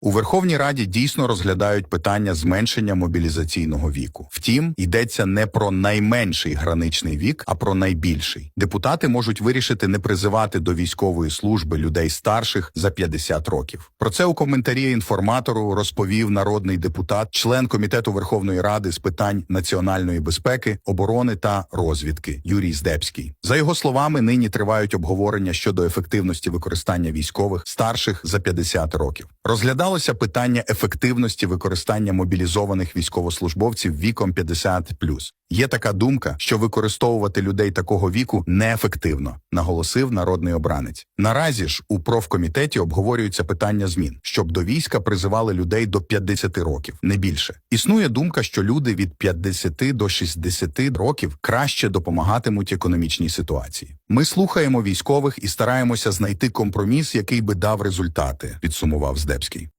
У Верховній Раді дійсно розглядають питання зменшення мобілізаційного віку. Втім, йдеться не про найменший граничний вік, а про найбільший. Депутати можуть вирішити не призивати до військової служби людей старших за 50 років. Про це у коментарі інформатору розповів народний депутат, член комітету Верховної Ради з питань національної безпеки, оборони та розвідки Юрій Здебський. За його словами, нині тривають обговорення щодо ефективності використання військових старших за 50 років. Розглядалося питання ефективності використання мобілізованих військовослужбовців віком 50+. Є така думка, що використовувати людей такого віку неефективно, наголосив народний обранець. Наразі ж у профкомітеті обговорюється питання змін, щоб до війська призивали людей до 50 років, не більше. Існує думка, що люди від 50 до 60 років краще допомагатимуть економічній ситуації. Ми слухаємо військових і стараємося знайти компроміс, який би дав результати, підсумував Здебський.